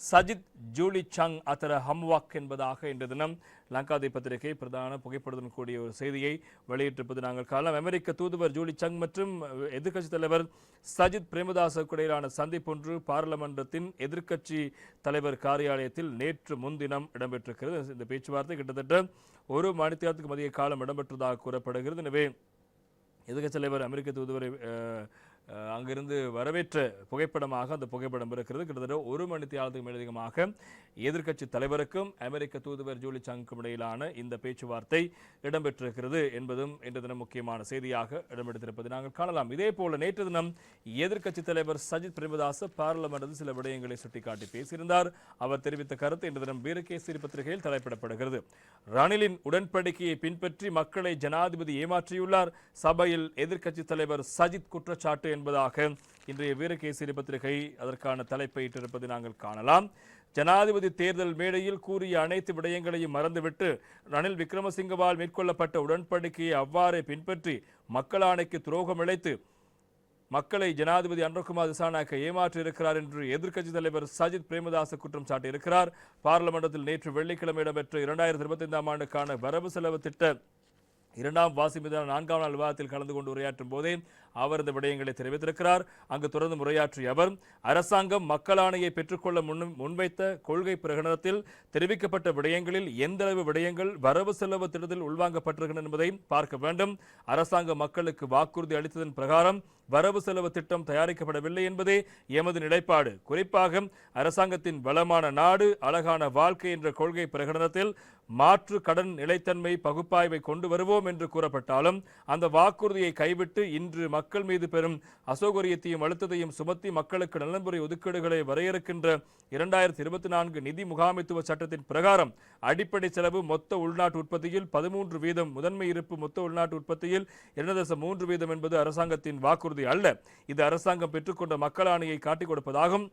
சஜித் ஜூலி சங் அத்தர ஹம்வாக் என்பதாக இன்று தினம் லங்காதி பத்திரிகை பிரதான புகைப்படத்துடன் கூடிய ஒரு செய்தியை வெளியிட்டிருப்பது நாங்கள் காணலாம் அமெரிக்க தூதுவர் ஜூலி சங் மற்றும் எதிர்க்கட்சித் தலைவர் சஜித் பிரேமதாச இடையிலான சந்திப்பொன்று பாராளுமன்றத்தின் எதிர்க்கட்சி தலைவர் காரியாலயத்தில் நேற்று முன்தினம் இடம்பெற்றிருக்கிறது. இந்த பேச்சுவார்த்தை கிட்டத்தட்ட ஒரு மணித்தியாரத்துக்கு மதிய காலம் இடம்பெற்றதாக கூறப்படுகிறது. எனவே எதிர்க்கட்சி தலைவர் அமெரிக்க தூதுவரை அங்கிருந்து வரவேற்ற புகைப்படமாக அந்த புகைப்படம் இருக்கிறது. கிட்டத்தட்ட ஒரு மணி தியாலத்துக்கு மேலதிகமாக எதிர்க்கட்சி தலைவருக்கும் அமெரிக்க தூதுவர் ஜூலி சங்குக்கும் இடையிலான இந்த பேச்சுவார்த்தை இடம்பெற்றிருக்கிறது என்பதும் இன்று தினம் முக்கியமான செய்தியாக இடம்பெற்றிருப்பதை நாங்கள் காணலாம். இதே போல நேற்று தினம் எதிர்க்கட்சி தலைவர் சஜித் பிரேமதாஸ் பாராளுமன்றத்தில் சில விடயங்களை சுட்டிக்காட்டி பேசியிருந்தார். அவர் தெரிவித்த கருத்து இன்று தினம் வீரகேசரி பத்திரிகையில் தலைப்பிடப்படுகிறது. ரணிலின் உடன்படிக்கையை பின்பற்றி மக்களை ஜனாதிபதி ஏமாற்றியுள்ளார். சபையில் எதிர்க்கட்சி தலைவர் சஜித் குற்றச்சாட்டு என்பதாக இன்றைய வீரகேசரி பத்திரிகை அதற்கான தலைப்பை இட்டிருப்பதை நாங்கள் காணலாம். ஜனாதிபதி தேர்தல் மேடையில் கூறிய அனைத்து விடயங்களையும் மறந்துவிட்டு ரணில் விக்ரமசிங்கவால் மேற்கொள்ளப்பட்ட உடன்படிக்கையை அவ்வாறே பின்பற்றி மக்கள் ஆணைக்கு துரோகம் இழைத்து மக்களை ஜனாதிபதி அன்றகுமார் திசாநாயக்க ஏமாற்றியிருக்கிறார் என்று எதிர்க்கட்சித் தலைவர் சஜித் பிரேமதாச குற்றம் சாட்டியிருக்கிறார். பாராளுமன்றத்தில் நேற்று வெள்ளிக்கிழமை இடம்பெற்ற இரண்டாயிரத்தி இருபத்தைந்தாம் ஆண்டுக்கான வரவு செலவு திட்ட இரண்டாம் வாசி மீதான நான்காம் நாள் விவாதத்தில் கலந்து கொண்டு உரையாற்றும் போதே அவர் இந்த விடயங்களை தெரிவித்திருக்கிறார். அங்கு தொடர்ந்து உரையாற்றிய அவர் அரசாங்கம் மக்கள் ஆணையை பெற்றுக்கொள்ள முன் முன்வைத்த கொள்கை பிரகடனத்தில் தெரிவிக்கப்பட்ட விடயங்களில் எந்தளவு விடயங்கள் வரவு செலவு திட்டத்தில் உள்வாங்கப்பட்டிருக்கின்றன என்பதை பார்க்க வேண்டும். அரசாங்கம் மக்களுக்கு வாக்குறுதி அளித்ததன் பிரகாரம் வரவு செலவு திட்டம் தயாரிக்கப்படவில்லை என்பதே எமது நிலைப்பாடு. குறிப்பாக அரசாங்கத்தின் வளமான நாடு அழகான வாழ்க்கை என்ற கொள்கை பிரகடனத்தில் மாற்று கடன் நிலைத்தன்மை பகுப்பாய்வை கொண்டு வருவோம் என்று கூறப்பட்டாலும் அந்த வாக்குறுதியை கைவிட்டு இன்று மக்கள் மீது பெறும் அசௌகரியத்தையும் அழுத்தத்தையும் சுமத்தி மக்களுக்கு நலன்புரை ஒதுக்கீடுகளை வரையறுக்கின்ற இரண்டாயிரத்தி இருபத்தி நான்கு நிதி முகாமைத்துவ சட்டத்தின் பிரகாரம் அடிப்படை செலவு மொத்த உள்நாட்டு உற்பத்தியில் பதிமூன்று வீதம் முதன்மை இருப்பு மொத்த உள்நாட்டு உற்பத்தியில் இரண்டு தசம் மூன்று வீதம் என்பது அரசாங்கத்தின் வாக்குறுதி அல்ல. இது அரசாங்கம் பெற்றுக்கொண்ட மக்கள் ஆணையை காட்டிக் கொடுப்பதாகும்.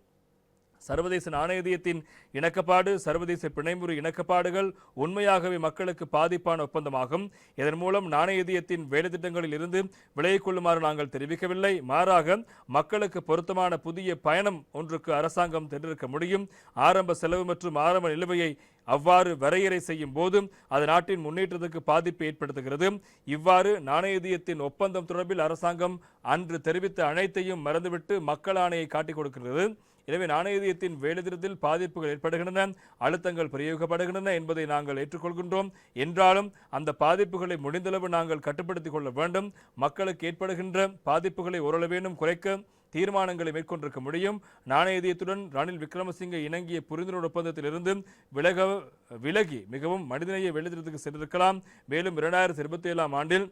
சர்வதேச நாணயத்தின் இணக்கப்பாடு சர்வதேச பிணைமுறை இணக்கப்பாடுகள் உண்மையாகவே மக்களுக்கு பாதிப்பான ஒப்பந்தமாகும். இதன் மூலம் நாணயத்தின் வேலைத்திட்டங்களில் இருந்து விலகிக் கொள்ளுமாறு நாங்கள் தெரிவிக்கவில்லை. மாறாக மக்களுக்கு பொருத்தமான புதிய பயணம் ஒன்றுக்கு அரசாங்கம் தேர்ந்தெடுக்க முடியும். ஆரம்ப செலவு மற்றும் ஆரம்ப நிலுவையை அவ்வாறு வரையறை செய்யும் போதும் அது நாட்டின் முன்னேற்றத்துக்கு பாதிப்பை ஏற்படுத்துகிறது. இவ்வாறு நாணயத்தின் ஒப்பந்தம் தொடர்பில் அரசாங்கம் அன்று தெரிவித்த அனைத்தையும் மறந்துவிட்டு மக்கள் ஆணையை காட்டிக் கொடுக்கிறது. எனவே நாணயத்தின் வேலைத்திட்டத்தில் பாதிப்புகள் ஏற்படுகின்றன அழுத்தங்கள் பிரயோகப்படுகின்றன என்பதை நாங்கள் ஏற்றுக்கொள்கின்றோம். என்றாலும் அந்த பாதிப்புகளை முடிந்தளவு நாங்கள் கட்டுப்படுத்திக் கொள்ள வேண்டும். மக்களுக்கு ஏற்படுகின்ற பாதிப்புகளை ஓரளவேனும் குறைக்க தீர்மானங்களை மேற்கொண்டிருக்க முடியும். நாணயதியத்துடன் ரணில் விக்ரமசிங்க இணங்கிய புரிந்துணர்வு ஒப்பந்தத்திலிருந்து விலக விலகி மிகவும் மனிதநேய வெளித்திட்டத்துக்கு சென்றிருக்கலாம். மேலும் இரண்டாயிரத்தி இருபத்தி ஏழாம் ஆண்டில்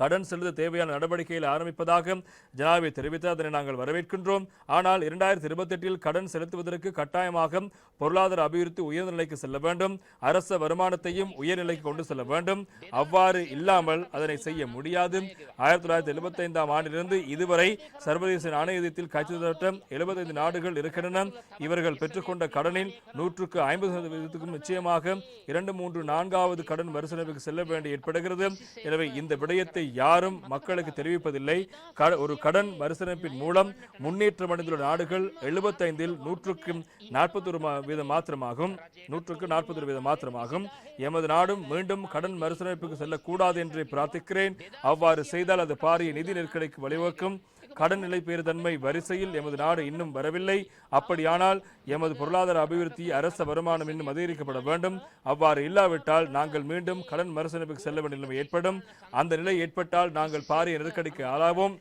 கடன் செலுத்த தேவையான நடவடிக்கைகளை ஆரம்பிப்பதாக ஜனாதிபதி தெரிவித்து அதனை நாங்கள் வரவேற்கின்றோம். ஆனால் இரண்டாயிரத்தி இருபத்தெட்டில் கடன் செலுத்துவதற்கு கட்டாயமாக பொருளாதார அபிவிருத்தி உயர்ந்த நிலைக்கு செல்ல வேண்டும். அரச வருமானத்தையும் உயர்நிலைக்கு கொண்டு செல்ல வேண்டும். அவ்வாறு இல்லாமல் அதனை செய்ய முடியாது. ஆயிரத்தி தொள்ளாயிரத்தி எழுபத்தி ஐந்தாம் ஆண்டிலிருந்து இதுவரை சர்வதேச நாணயத்தில் காட்சித்தட்ட எழுபத்தைந்து நாடுகள் இருக்கின்றன. இவர்கள் பெற்றுக்கொண்ட கடனில் நூற்றுக்கு ஐம்பது சதவீதத்துக்கும் நிச்சயமாக இரண்டு மூன்று நான்காவது கடன் மறுசீரமைப்புக்கு செல்ல வேண்டி ஏற்படுகிறது. எனவே இந்த விடயத்தை யாரும் மக்களுக்கு தெரிவிப்பதில்லை. ஒரு கடன் மறுசீரமைப்பின் மூலம் முன்னேற்றம் அடைந்துள்ள நாடுகள் எழுபத்தைந்தில் நூற்றுக்கு நாற்பத்தொரு வீதம் மாத்திரமாகும். நூற்றுக்கு நாற்பத்தொரு வீதம் மாத்திரமாகும். எமது நாடும் மீண்டும் கடன் மறுசீரமைப்புக்கு செல்லக்கூடாது என்று பிரார்த்திக்கிறேன். அவ்வாறு செய்தால் அது பாரிய நிதி நெருக்கடிக்கு வழிவகுக்கும். கடன் நிலை பேறுதன்மை வரிசையில் எமது நாடு இன்னும் வரவில்லை. அப்படியானால் எமது பொருளாதார அபிவிருத்தி அரச வருமானம் இன்னும் அதிகரிக்கப்பட வேண்டும். அவ்வாறு இல்லாவிட்டால் நாங்கள் மீண்டும் கடன் மறுசீரமைப்புக்கு செல்ல வேண்டிய நிலைமை ஏற்படும். அந்த நிலை ஏற்பட்டால் நாங்கள் பாரிய நெருக்கடிக்கு ஆளாவோம்.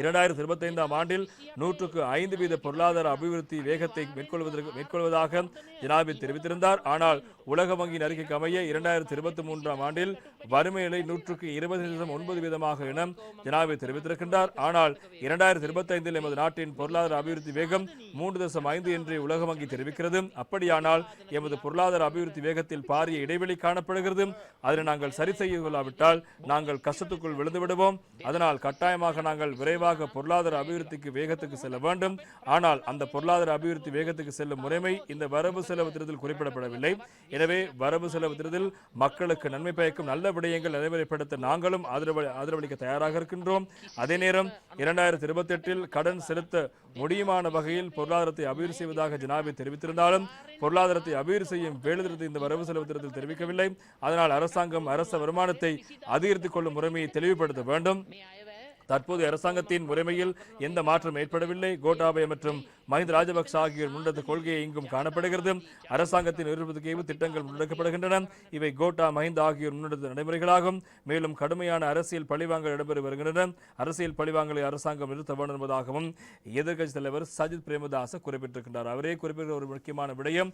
இரண்டாயிரத்தி இருபத்தைந்தாம் ஆண்டில் நூற்றுக்கு ஐந்து வீத பொருளாதார அபிவிருத்தி வேகத்தை மேற்கொள்வதற்கு மேற்கொள்வதாக ஜனாபி தெரிவித்திருந்தார். ஆனால் உலக வங்கியின் அறிக்கைக்கு அமைய இரண்டாயிரத்தி இருபத்தி மூன்றாம் ஆண்டில் வறுமை நிலை நூற்றுக்கு இருபது சதவீதம் ஒன்பது வீதமாக என ஜனாதிபதி தெரிவித்திருக்கின்றார். ஆனால் இரண்டாயிரத்தி இருபத்தைந்தில் எமது நாட்டின் பொருளாதார அபிவிருத்தி வேகம் மூன்று தசம் ஐந்து என்று உலக வங்கி தெரிவிக்கிறது. அப்படியானால் எமது பொருளாதார அபிவிருத்தி வேகத்தில் பாரிய இடைவெளி காணப்படுகிறது. அதனை நாங்கள் சரி செய்ய கொள்ளாவிட்டால் நாங்கள் கஷ்டத்துக்குள் விழுந்துவிடுவோம் அதனால் கட்டாயமாக நாங்கள் விரைவாக பொருளாதார அபிவிருத்திக்கு வேகத்துக்கு செல்ல வேண்டும். ஆனால் அந்த பொருளாதார அபிவிருத்தி வேகத்துக்கு செல்லும் முறைமை இந்த வரவு செலவு திட்டத்தில் குறிப்பிடப்படவில்லை. எனவே வரவு செலவு திட்டத்தில் மக்களுக்கு நன்மை பயக்கும் நல்ல விடயங்கள் நடைமுறைப்படுத்த நாங்களும் ஆதரவு ஆதரவளிக்க தயாராக இருக்கின்றோம். அதே நேரம் இரண்டாயிரத்தி இருபத்தி எட்டில் கடன் செலுத்த முடியுமான வகையில் பொருளாதாரத்தை அபிவிருத்தி செய்வதாக ஜனாபி தெரிவித்திருந்தாலும் பொருளாதாரத்தை அபிவிருத்தி செய்யும் வேலைத்திட்டத்தை இந்த வரவு செலவு திட்டத்தில் தெரிவிக்கவில்லை. அதனால் அரசாங்கம் அரச வருமானத்தை அதிகரித்துக் கொள்ளும் முறைமையை தெளிவுபடுத்த வேண்டும். தற்போது அரசாங்கத்தின் முறைமையில் எந்த மாற்றம் ஏற்படவில்லை. கோட்டாபய மற்றும் மஹிந்த ராஜபக்ச ஆகியோர் முன்னெடுத்த கொள்கையை இங்கும் காணப்படுகிறது. அரசாங்கத்தின் நிறுவனத்துக்கு திட்டங்கள் முன்னெடுக்கப்படுகின்றன. இவை கோட்டா மஹிந்த ஆகியோர் முன்னெடுத்த நடைமுறைகளாகும். மேலும் கடுமையான அரசியல் பழிவாங்கல் இடம்பெற்று வருகின்றன. அரசியல் பழிவாங்கலை அரசாங்கம் நிறுத்த வேண்டும் என்பதாகவும் எதிர்க்கட்சி தலைவர் சஜித் பிரேமதாச குறிப்பிட்டிருக்கின்றார். அவரே குறிப்பிட்ட ஒரு முக்கியமான விடயம்.